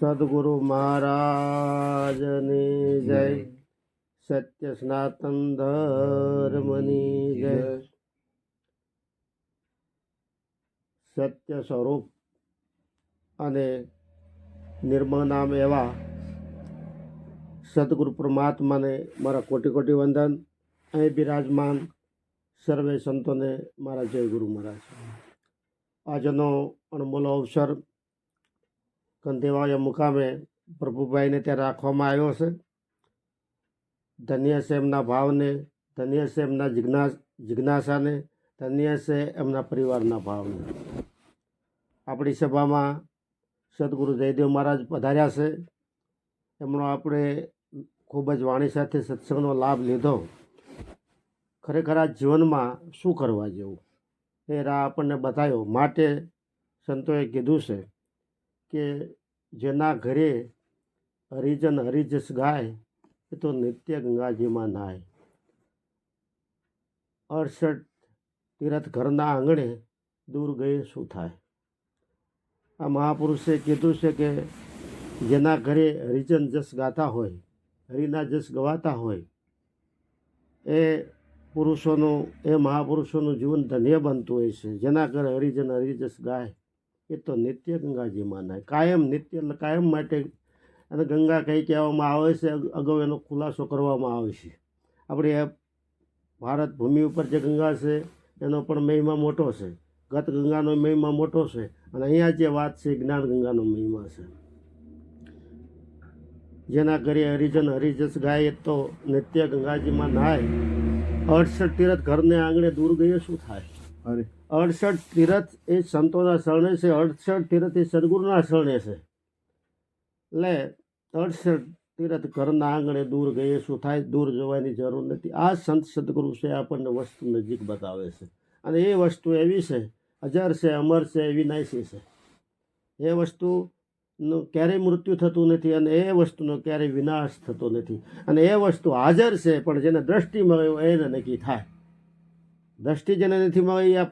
સદગુરુ મહારાજની જય સત્ય સનાતન ધર્મની જય સત્ય સ્વરૂપ અને નિર્મળ નામ એવા સદગુરુ પરમાત્માને મારા કોટી કોટી વંદન. અહીં બિરાજમાન સર્વે સંતોને મારા જય ગુરુ મહારાજ. આજનો અણમોલો અવસર કંધેવાયા મુકામે પ્રભુભાઈને ત્યાં રાખવામાં આવ્યો છે. ધન્ય છે એમના ભાવને, ધન્ય છે એમના જિજ્ઞાસ જિજ્ઞાસાને, ધન્ય છે એમના પરિવારના ભાવને. આપણી સભામાં સદગુરુ જયદેવ મહારાજ પધાર્યા છે. એમનો આપણે ખૂબ જ વાણી સાથે સત્સંગનો લાભ લીધો. ખરેખર આ જીવનમાં શું કરવા જેવું? એ રાહ આપણને બતાવ્યો માટે સંતોએ કીધું છે કે જેના ઘરે હરિજન હરિજસ ગાય, એ તો નિત્ય ગંગાજીમાં નાય. અડસઠ તીરથ ઘરના આંગણે દૂર ગયે શું થાય? આ મહાપુરુષે કીધું છે કે જેના ઘરે હરિજન જસ ગાતા હોય, હરિના જસ ગવાતા હોય, એ પુરુષોનું, એ મહાપુરુષોનું જીવન ધન્ય બનતું હોય છે. જેના ઘરે હરિજન, હરિજસ ગાય, એ તો નિત્ય ગંગાજીમાં નાય. કાયમ નિત્ય, એટલે કાયમ માટે અને ગંગા કઈ કહેવામાં આવે છે? અગાઉ એનો ખુલાસો કરવામાં આવે છે. આપણે એ ભારત ભૂમિ ઉપર જે ગંગા છે, એનો પણ મહિમા મોટો છે. ગત ગંગાનો મહિમા મોટો છે અને અહીંયા જે વાત છે, જ્ઞાન ગંગાનો મહિમા છે. જેના ઘરે હરિજન, હરિજસ ગાય તો નિત્ય ગંગાજીમાં નાય. અડસઠ તીરથ ઘરને આંગણે દૂર ગયો શું થાય? અરે. અડસઠ તીરથ એ સંતોના શરણે છે અડસઠ તીરથ એ સદગુરુના શરણે છે. એટલે અડસઠ તીરથ ઘરના આંગણે દૂર ગયે શું થાય? દૂર જવાની જરૂર નથી. આ સંત સદગુરુ છે આપણને વસ્તુ નજીક બતાવે છે. અને એ વસ્તુ એવી છે અજર છે અમર છે વિનાશી છે. એ વસ્તુનું ક્યારેય મૃત્યુ થતું નથી અને એ વસ્તુનો ક્યારેય વિનાશ થતો નથી. અને એ વસ્તુ હાજર છે, પણ જેને દ્રષ્ટિ મળે એને નક્કી થાય. દ્રષ્ટિ જેને નથી મળી, આ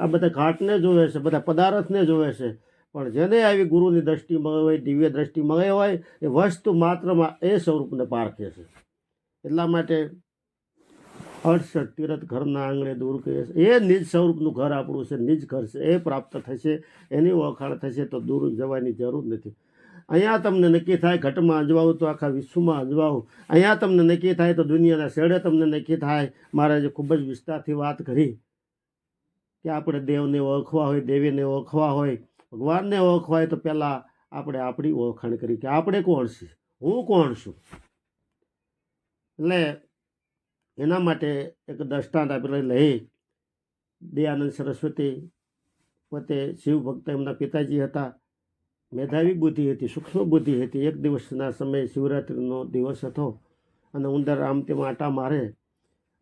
આ બધા ઘાટને જોવે છે, બધા પદાર્થને જોવે છે. પણ જેને આવી ગુરુની દ્રષ્ટિ મળે હોય, દિવ્ય દ્રષ્ટિ મળે હોય, એ વસ્તુ માત્રમાં એ સ્વરૂપને પારખે છે. એટલા માટે અડસઠ તીરથ ઘરના આંગણે દૂર કહે એ નિજ સ્વરૂપનું ઘર આપણું છે, નિજ ઘર છે. એ પ્રાપ્ત થશે, એની ઓળખાણ થશે તો દૂર જવાની જરૂર નથી. અહીંયા તમને નક્કી થાય ઘટમાં અજવાવું તો આખા વિશ્વમાં અજવાવું. અહીંયા તમને નક્કી થાય તો દુનિયાના શેડે તમને નક્કી થાય. મહારાજે ખૂબ જ વિસ્તારથી વાત કરી કે આપણે દેવને ઓળખવા હોય, દેવીને ઓળખવા હોય, ભગવાનને ઓળખવા હોય તો પહેલાં આપણે આપણી ઓળખાણ કરી કે આપણે કોણ છીએ? હું કોણ છું? એટલે એના માટે એક દ્રષ્ટાંત આપણે લઈ દયાનંદ સરસ્વતી પોતે શિવ ભક્ત એમના પિતાજી હતા. મેધાવી બુદ્ધિ હતી, સૂક્ષ્મ બુદ્ધિ હતી. એક દિવસના સમયે શિવરાત્રિનો દિવસ હતો અને ઉંદર આમ તેમ આટા મારે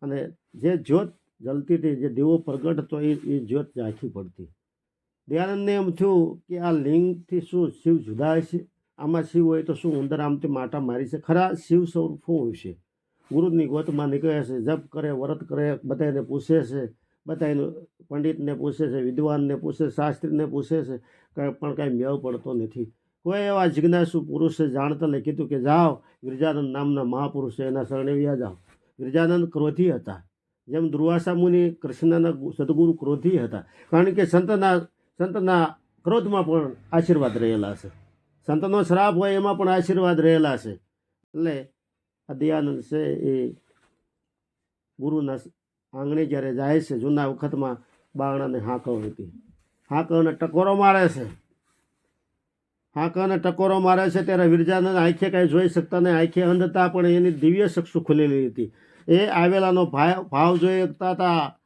અને જે જ્યોત જલતી હતી, જે દીવો પ્રગટ હતો, એ એ જ્યોત ઝાંખી પડતી. દયાનંદને એમ થયું કે આ લિંગથી શું શિવ જુદા છે આમાં શિવ હોય તો શું ઉંદર આમ તેમ આટા મારી છે ખરા શિવ સ્વરૂપ હોય છે. ગુરુની ગોતમાં નીકળે છે, જપ કરે, વ્રત કરે બધાને પૂછે છે. બધાને પંડિતને પૂછે છે, વિદ્વાનને પૂછે, શાસ્ત્રીને પૂછે છે. કંઈ પણ કાંઈ મેળ પડતો નથી. કોઈ એવા જિજ્ઞાસુ પુરુષે જાણતા લઈ કીધું કે, જાઓ, ગિરજાનંદ નામના મહાપુરુષ એના શરણે વ્યા જાઓ. ગિરજાનંદ ક્રોધી હતા. જેમ દુર્વાસા મુનિ કૃષ્ણના સદગુરુ ક્રોધી હતા. કારણ કે સંતના સંતના ક્રોધમાં પણ આશીર્વાદ રહેલા છે. સંતનો શ્રાપ હોય એમાં પણ આશીર્વાદ રહેલા છે. એટલે આ દયાનંદ છે એ ગુરુના આંગણે જ્યારે જાય છે, જૂના વખતમાં બારણાને હાંકવ હતી. હાંકવને ટકોરો મારે છે. હાંકવને ટકોરો મારે છે ત્યારે વિરજાનંદ આંખે કાંઈ જોઈ શકતા નહીં. આંખે અંધ પણ એની દિવ્ય શક્ષુ ખુલેલી હતી. એ આવેલાનો ભાવ ભાવ જોઈ શકતા હતા.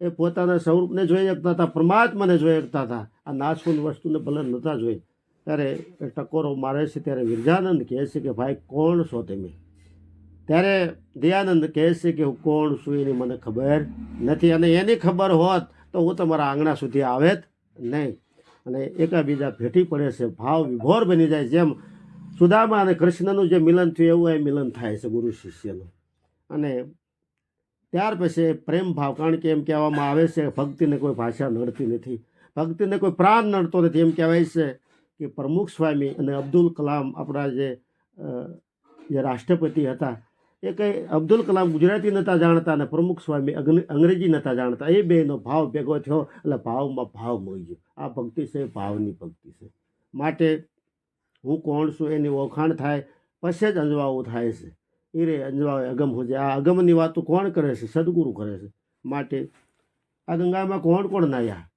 એ પોતાના સ્વરૂપને જોઈ શકતા હતા. પરમાત્માને જોઈ શકતા હતા. આ નાશવંત વસ્તુને ભલે નહોતા જોઈ. ત્યારે એ ટકોરો મારે છે ત્યારે વિરજાનંદ કહે છે કે, ભાઈ, કોણ છો તમે? ત્યારે દયાનંદ કહે છે કે હું કોણ છું એની મને ખબર નથી અને એની ખબર હોત તો હું તમારા આંગણા સુધી આવેત નહીં. અને એકાબીજા ભેટી પડે છે, ભાવ વિભોર બની જાય જેમ સુદામા અને કૃષ્ણનું જે મિલન થયું એવું એ મિલન થાય છે ગુરુ શિષ્યનું. અને ત્યાર પછી પ્રેમ ભાવ, કારણ કે એમ કહેવામાં આવે છે, ભક્તિને કોઈ ભાષા નડતી નથી. ભક્તિને કોઈ પ્રાણ નડતો નથી. એમ કહેવાય છે કે પ્રમુખ સ્વામી અને અબ્દુલ કલામ આપણા જે જે રાષ્ટ્રપતિ હતા એ કંઈ અબ્દુલ કલામ ગુજરાતી નહોતા જાણતા અને પ્રમુખ સ્વામી અંગ્રેજી નહોતા જાણતા. એ બેનો ભાવ ભેગો થયો, એટલે ભાવમાં ભાવ મળી ગયો. આ ભક્તિ છે ભાવની ભક્તિ છે. માટે હું કોણ છું એની ઓળખાણ થાય, પછી જ અંજવાવું થાય છે. એ રે અંજવાવે અગમ હોજે. આ અગમની વાતો કોણ કરે છે? સદગુરુ કરે છે. માટે આ ગંગામાં કોણ કોણ નાયા?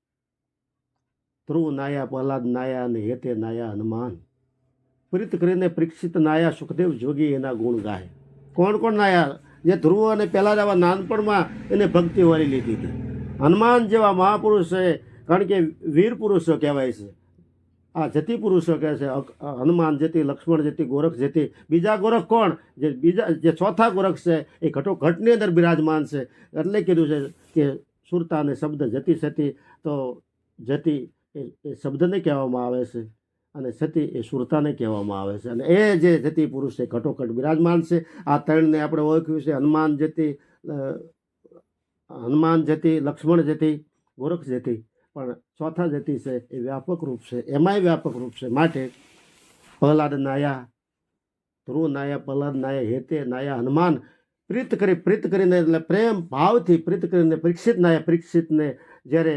ધ્રુવ નાયા, પ્રહલાદ નાયા અને હેતે નાયા હનુમાન. પ્રીત કરીને પરીક્ષિત નાયા સુખદેવ જોગી એના ગુણ ગાય. કોણ કોણ નાયા જે ધ્રુવ અને પહેલાં આવા નાનપણમાં એને ભક્તિ વાળી લીધી હતી. હનુમાન જેવા મહાપુરુષ છે, કારણ કે વીર પુરુષો કહેવાય છે. આ જતી પુરુષો કહે છે હનુમાન જતી, લક્ષ્મણ જતી, ગોરખ જતી. બીજા ગોરખ કોણ? જે બીજા, જે ચોથા ગોરખ છે, એ ઘટો ઘટની અંદર બિરાજમાન છે. એટલે કીધું છે કે સુરતા અને શબ્દ જતી સતી તો જતી એ શબ્દને કહેવામાં આવે છે. અને સતી એ સુરતાને કહેવામાં આવે છે. અને એ જે જતી પુરુષ છે ઘટોઘટ બિરાજમાન છે. આ ત્રણને આપણે ઓળખ્યું છે. હનુમાન જતી હનુમાન જતી, લક્ષ્મણ જતી, ગોરખ જતી. પણ ચોથા જતી છે એ વ્યાપક રૂપ છે. એમાંય વ્યાપક રૂપ છે. માટે પ્રહલાદ નાયા, ધ્રુવ નાયા, પ્રહલાદ નાયા, હેતે નાયા, હનુમાન પ્રીત કરી, પ્રીત કરીને એટલે પ્રેમ ભાવથી પ્રીત કરીને પરીક્ષિત નાયા, પરીક્ષિતને જ્યારે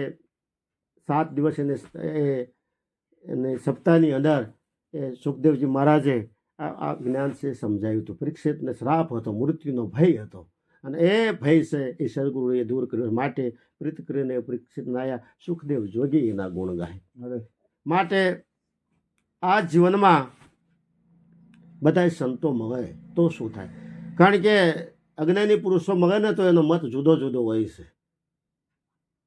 સાત દિવસ એને એ એને સપ્તાહની અંદર એ સુખદેવજી મહારાજે આ આ જ્ઞાન છે સમજાવ્યું હતું. પરીક્ષિતને શ્રાપ હતો મૃત્યુનો ભય હતો. અને એ ભય છે એ સદગુરુએ દૂર કર્યો માટે પ્રીત કરીને પરીક્ષિત નાયા સુખદેવ જોગી એના ગુણ ગાય. માટે આ જીવનમાં બધા સંતો મગે તો શું થાય? કારણ કે અજ્ઞાની પુરુષો મગે ને તો એનો મત જુદો જુદો હોય છે.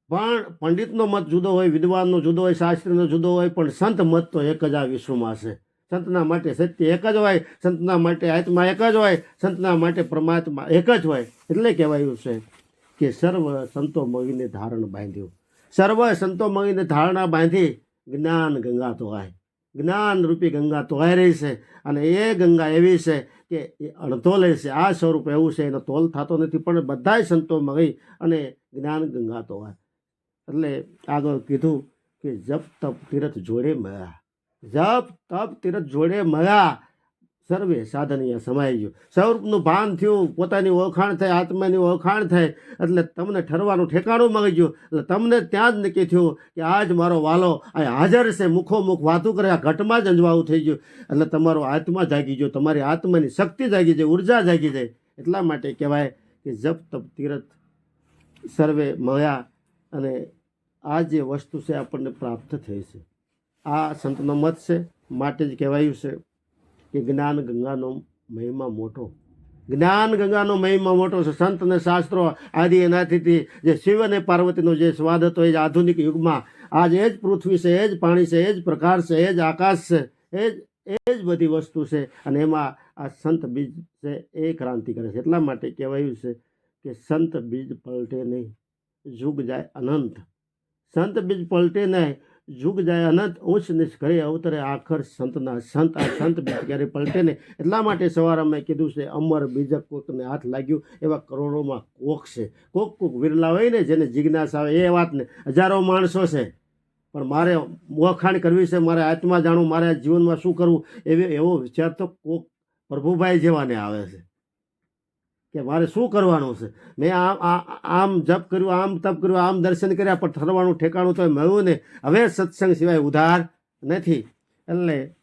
પણ પંડિતનો મત જુદો હોય, વિદ્વાનનો જુદો હોય, શાસ્ત્રીનો જુદો હોય, પણ સંત મત તો એક જ આ વિશ્વમાં છે. સંતના માટે સત્ય એક જ હોય, સંતના માટે આત્મા એક જ હોય, સંતના માટે પરમાત્મા એક જ હોય. એટલે કહેવાયું છે કે સર્વ સંતો મગીને ધારણ બાંધ્યું. સર્વ સંતો મગીને ધારણા બાંધી જ્ઞાન ગંગા તોહાય જ્ઞાન રૂપી ગંગા તોહાઈ રહી છે. અને એ ગંગા એવી છે કે એ અડધોલે છે. આ સ્વરૂપ એવું છે, એનો તોલ થતો નથી, પણ બધાય સંતો મગી અને જ્ઞાન ગંગા તોહાય એટલે આગળ કીધું કે જપ તપ તીરથ જોડે મળ્યા. જપ તપ તીરથ જોડે મળ્યા. સર્વે સાધનીય સમાઈ ગયું સ્વરૂપનું ભાન થયું, પોતાની ઓળખાણ થાય આત્માની ઓળખાણ થાય એટલે તમને ઠરવાનું ઠેકાણું મળી ગયું. એટલે તમને ત્યાં જ નક્કી થયું કે આજ મારો વાલો અહીં હાજર છે મુખો મુખ વાતું કરે, આ ઘટમાં જ અંજવાવું થઈ ગયું. એટલે તમારો આત્મા જાગી ગયો, તમારી આત્માની શક્તિ જાગી જાય, ઊર્જા જાગી જાય. એટલા માટે કહેવાય કે જપ તપ તીરથ સર્વે મળ્યા અને આ જે વસ્તુ છે આપણને પ્રાપ્ત થઈ છે. આ સંતનો મત છે. માટે જ કહેવાયું છે કે જ્ઞાન ગંગાનો મહિમા મોટો. જ્ઞાન ગંગાનો મહિમા મોટો છે. સંત અને શાસ્ત્રો આદિ એનાથી જે શિવ અને પાર્વતીનો જે સ્વાદ હતો એ જ આધુનિક યુગમાં. આજ એ જ પૃથ્વી છે, એ જ પાણી છે, એ જ પ્રકાર છે, એ જ આકાશ છે, એ જ એ જ બધી વસ્તુ છે. અને એમાં આ સંત બીજ છે એ ક્રાંતિ કરે છે. એટલા માટે કહેવાયું છે કે સંત બીજ પલટે નહીં. જુગ જાય અનંત. સંત બીજ પલટે નહીં જુગ જાય અનંત ઉચ્ચ કરે અવતરે આખર સંતના સંત, આ સંત બીજ ક્યારે પલટે નહીં એટલા માટે સવારે મેં કીધું છે, અમર બીજક કોકને હાથ લાગ્યું, એવા કરોડોમાં કોક છે. કોક કોક વિરલા હોય ને જેને જિજ્ઞાસા આવે એ વાતને હજારો માણસો છે. પણ મારે વખાણ કરવી છે, મારે આત્મા જાણવું, મારે જીવનમાં શું કરવું? એવી એવો વિચાર તો કોક પ્રભુભાઈ જેવાને આવે છે. કે મારે શું કરવાનું છે? મેં આ- આમ જપ કર્યું, આમ તપ કર્યું, આમ દર્શન કર્યા, પણ ઠરવાનું, ઠેકાણું તો મળ્યું ને હવે સત્સંગ સિવાય ઉધાર નથી. એટલે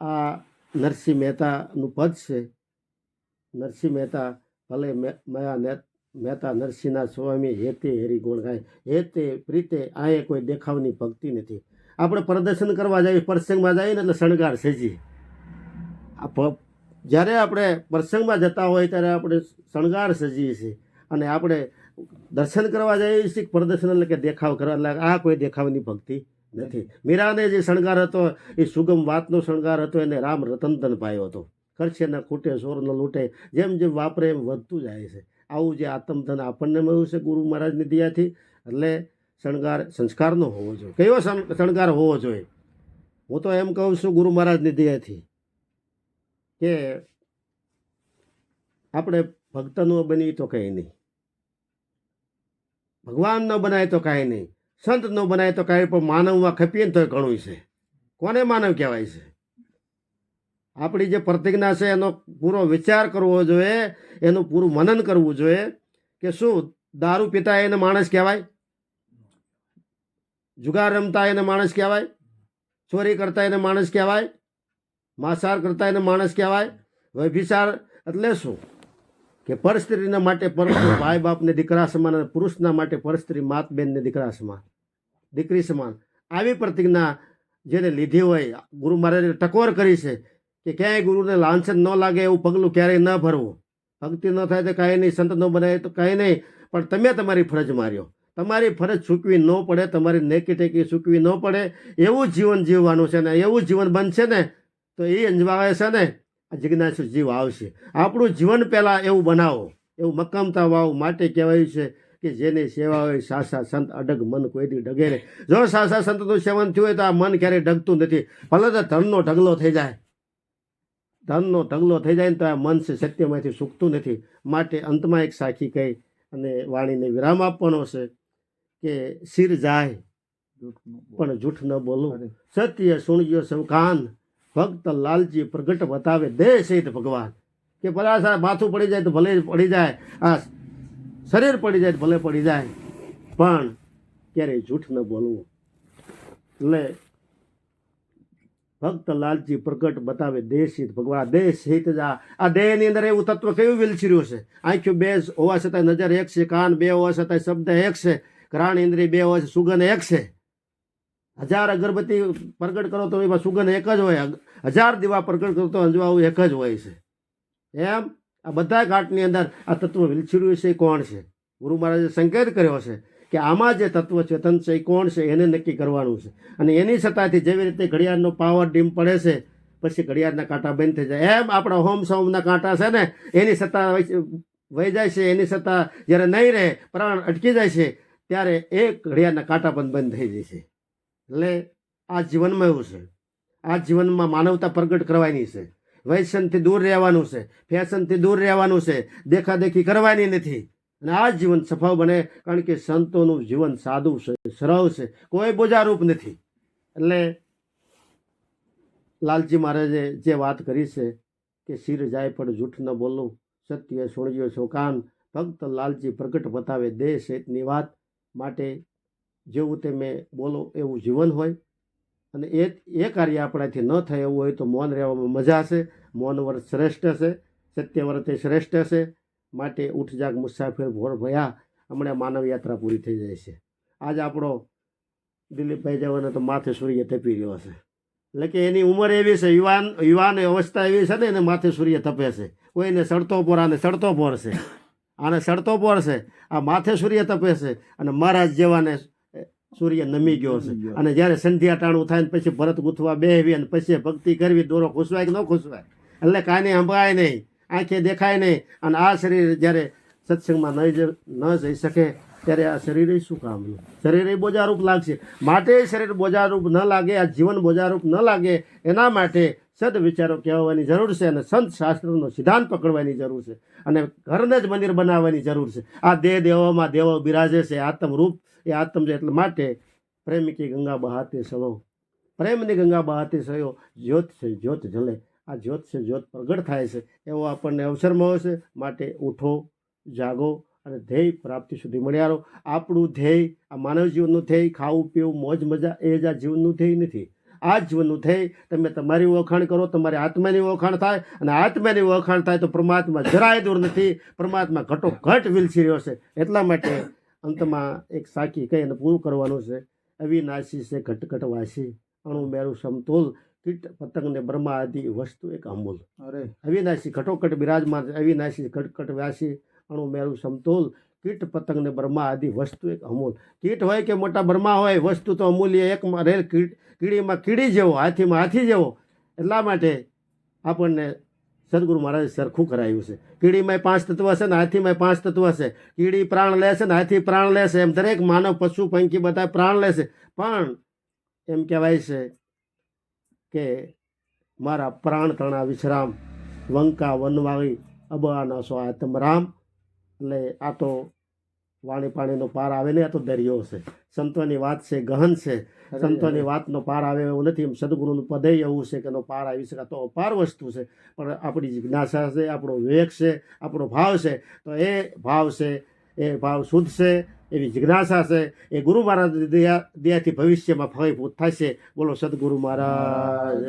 આ નરસિંહ મહેતાનું પદ છે. નરસિંહ મહેતા ભલે મે- મયા ને- મહેતા નરસિંહના સ્વામી હેતે હેરી ગુણ ગાય હેતે પ્રીતે આએ કોઈ દેખાવની ભક્તિ નથી. આપણે પ્રદર્શન કરવા જઈએ, પ્રસંગમાં જઈએ ને એટલે શણગાર સજી જ્યારે આપણે પ્રસંગમાં જતા હોય ત્યારે આપણે શણગાર સજીએ છીએ અને આપણે દર્શન કરવા જઈએ છીએ પ્રદર્શન એટલે કે દેખાવ કરવા. એટલે આ કોઈ દેખાવની ભક્તિ નથી. મીરાને જે શણગાર હતો, એ સુગમ વાતનો શણગાર હતો, એને રામ રતનતન પાયો હતો. ખર્ચે ન ખૂટે, સોર લૂંટે, જેમ જેમ વાપરે એમ વધતું જાય છે. આવું જે આત્મધન આપણને મળ્યું છે ગુરુ મહારાજની દયાથી, એટલે શણગાર સંસ્કારનો હોવો જોઈએ. કયો શણગાર હોવો જોઈએ? હું તો એમ કહું છું ગુરુ મહારાજની દયાથી. કે આપણે ભક્ત ન બની તો કંઈ નહીં. ભગવાન ન બનાય તો કાંઈ નહીં. સંત ન બનાય તો કાંઈ પણ માનવમાં ખપીએ ને તો ઘણું છે. કોને માનવ કહેવાય છે? આપણી જે પ્રતિજ્ઞા છે, એનો પૂરો વિચાર કરવો જોઈએ, એનું પૂરું મનન કરવું જોઈએ કે શું દારૂ પીતા એને માણસ કહેવાય? જુગાર રમતા એને માણસ કહેવાય? ચોરી કરતા એને માણસ કહેવાય? માંસાહાર કરતા એને માણસ કહેવાય. વ્યભિસાર એટલે શું? કે પરસ્ત્રીના માટે પર ભાઈ બાપને દીકરા સમાન અને પુરુષના માટે પરસ્ત્રી માત બેનને દીકરા સમાન, દીકરી સમાન. આવી પ્રતિજ્ઞા જેને લીધી હોય, ગુરુ મહારાજે ટકોર કરી છે કે ક્યાંય ગુરુને લાંછન ન લાગે એવું પગલું ક્યારેય ન ભરવું. ભક્તિ ન થાય તો કાંઈ નહીં, સંત ન બનાવે તો કાંઈ નહીં, પણ તમે તમારી ફરજ માર્યો. તમારી ફરજ ચૂકવી ન પડે, તમારી નેકી ટેકી ચૂકવી ન પડે. એવું જીવન જીવવાનું છે ને, એવું જીવન બનશે ને તો એ અંજવાવે છે ને આ જિજ્ઞાસુ જીવ આવશે. આપણું જીવન પહેલાં એવું બનાવો. એવું મક્કમતા વાવ માટે કહેવાયું છે કે જેની સેવા હોય સાસા સંત અડગ મન કોઈથી ડગે નહીં. જો સાસા સંતનું સેવન થયું હોય તો આ મન ક્યારેય ડગતું નથી. ભલે તો ધનનો ઢગલો થઈ જાય. ધનનો ઢગલો થઈ જાય ને તો આ મન છે સત્યમાંથી સૂકતું નથી. માટે અંતમાં એક સાખી કહી અને વાણીને વિરામ આપવાનો છે કે શિર જાય પણ જૂઠ ન બોલું. સત્ય સુણ્યો સૌ કાન. ભક્ત લાલજી પ્રગટ બતાવે, દે સહિત ભગવાન. કે પચાસ આ માથું પડી જાય તો ભલે પડી જાય, આ શરીર પડી જાય તો ભલે પડી જાય. પણ ક્યારેય જૂઠ ન બોલવું. એટલે ભક્ત લાલજી પ્રગટ બતાવે દેહ સહિત ભગવાન દેહ સહિત જ આ દેહની અંદર એવું તત્વ કયું વિલસી છે? આંખ્યું બે હોવા છતાંય નજર એક છે, કાન બે હોવા છતાંય શબ્દ એક છે, ઘ્રાણ ઇન્દ્રિય બે હોવા છે સુગંધ એક છે. હજાર અગરબત્તી પ્રગટ કરો તો એમાં સુગંધ એક જ હોય. હજાર દીવા પ્રગટ કરો તો અંજવાવું એક જ હોય છે. એમ? આ બધા ઘાટની અંદર આ તત્વ વિલછીડ્યું છે એ કોણ છે? ગુરુ મહારાજે સંકેત કર્યો છે કે આમાં જે તત્વ ચેતન છે એ કોણ છે, એને નક્કી કરવાનું છે. અને એની સત્તાથી જેવી રીતે ઘડિયાળનો પાવર ડીમ પડે છે, પછી ઘડિયાળના કાંટા બંધ થઈ જાય. એમ આપણા હોમ સોમના કાંટા છે ને, એની સત્તા વહી જાય છે, એની સત્તા જ્યારે નહીં રહે, પ્રાણ અટકી જાય છે, ત્યારે એ ઘડિયાળના કાંટા પણ બંધ થઈ જાય છે. એટલે આ જીવનમાં એવું છે. આ જીવનમાં માનવતા પ્રગટ કરવાની છે. વૈશનથી દૂર રહેવાનું છે. ફેશનથી દૂર રહેવાનું છે. દેખાદેખી કરવાની નથી. અને આ જીવન સફળ બને કારણ કે સંતોનું જીવન સાદું છે, સરળ છે. કોઈ બોજારૂપ નથી. એટલે લાલજી મહારાજે જે વાત કરી છે કે શિર જાય પણ જૂઠ ન બોલવું, સત્ય, સુણ્યો છો કાન ભક્ત લાલજી પ્રગટ બતાવે દેહ શેતની વાત માટે જેવું તે મેં બોલો એવું જીવન હોય. અને એ એ કાર્ય આપણાથી ન થાય એવું હોય તો મૌન રહેવામાં મજા છે મૌન વ્રત શ્રેષ્ઠ છે સત્ય વ્રત એ શ્રેષ્ઠ છે માટે ઉઠ જાગ મુસાફિર ભોર ભયા. હમણાં માનવ યાત્રા પૂરી થઈ જાય છે. આજ આપણો દિલીપભાઈ જવાનો તો માથે સૂર્ય તપી રહ્યો છે એટલે કે એની ઉંમર એવી છે, યુવાન યુવાન અવસ્થા એવી છે ને એને માથે સૂર્ય તપે છે. કોઈને સડતો પોર સડતો પોર આને સડતો પોર આ માથે સૂર્ય તપે છે. અને મહારાજ જેવાને સૂર્ય નમી ગયો છે. અને જ્યારે સંધ્યા ટાણું થાય ને પછી ભરત ગૂંથવા બેહવી અને પછી ભક્તિ કરવી દોરો ખુશવાય કે ન ખુશવાય એટલે કાંઈ સંભળાય નહીં આંખે દેખાય નહીં. અને આ શરીર જ્યારે સત્સંગમાં નહીં ન જઈ શકે ત્યારે આ શરીરે શું કામનું શરીરે બોજારૂપ લાગશે. માટે શરીર બોજારૂપ ન લાગે આ જીવન બોજારૂપ ન લાગે એના માટે સદ વિચારો કહેવાની જરૂર છે અને સંત શાસ્ત્રનો સિદ્ધાંત પકડવાની જરૂર છે. અને ઘરને જ મંદિર બનાવવાની જરૂર છે. આ દેહ દેવોમાં દેવો બિરાજે છે આત્મરૂપ એ આત્મ છે એટલે માટે પ્રેમિકી ગંગા બહાતે સળો. પ્રેમની ગંગા બહાતે સયો જ્યોત છે, જ્યોત જલે. આ જ્યોત છે, જ્યોત પ્રગટ થાય છે. એવો આપણને અવસર મળ્યો છે. માટે ઉઠો, જાગો અને ધ્યેય પ્રાપ્તિ સુધી મળ્યા રહો આપણું ધ્યેય, આ માનવ જીવનનું ધ્યેય, ખાવું, પીવું, મોજ, મજા, એ જ આ જીવનનું ધ્યેય નથી. આ જીવનનું ધ્યેય, તમે તમારી ઓળખાણ કરો, તમારી આત્માની ઓળખાણ થાય અને આત્માની ઓળખાણ થાય તો પરમાત્મા જરાય દૂર નથી. પરમાત્મા ઘટો ઘટ વિલસી રહ્યો છે. એટલા માટે અંતમાં એક સાકી કહી અને પૂરું કરવાનું છે. અવિનાશી છે ઘટઘટ વાસી અણુ મેરું સમતોલ કીટ પતંગ ને બ્રહ્મા આદિ વસ્તુ એક અમૂલ. અરે. અવિનાશી ઘટોકટ બિરાજમાન અવિનાશી ઘટઘટ વ્યાસી અણુ મેરું સમતોલ કીટ પતંગ ને બ્રહ્મા આદિ વસ્તુ એક અમૂલ. કીટ હોય કે મોટા બ્રહ્મા હોય વસ્તુ તો અમૂલ્ય એક રેલ કીડીમાં કીડી જેવો હાથીમાં હાથી જેવો. એટલા માટે આપણને સદગુરુ મહારાજે સરખું કરાયું છે. કીડીમાં પાંચ તત્વ છે ને હાથીમાં પાંચ તત્વ છે કીડી પ્રાણ લે છે ને હાથી પ્રાણ લે છે. એમ દરેક માનવ પશુ પંખી બધા પ્રાણ લે છે. પણ એમ કહેવાય છે કે મારા પ્રાણ તણા વિશ્રામ, વંકા વનવાળી અબાના સો આત્મરામ એટલે આ તો વાણી પાણીનો પાર આવે ને આ તો દરિયો છે સંતોની વાત છે ગહન છે. સંતોની વાતનો પાર આવે એવું નથી એમ સદગુરુનું પદય એવું છે કે એનો પાર આવી શકે. તો અપાર વસ્તુ છે પણ આપણી જિજ્ઞાસા છે આપણો વિવેક છે આપણો ભાવ છે તો એ ભાવ છે એ ભાવ શુદ્ધ છે એવી જિજ્ઞાસા છે એ ગુરુ મહારાજ દયા દયાથી ભવિષ્યમાં ફળીભૂત થશે. બોલો સદગુરુ મહારાજ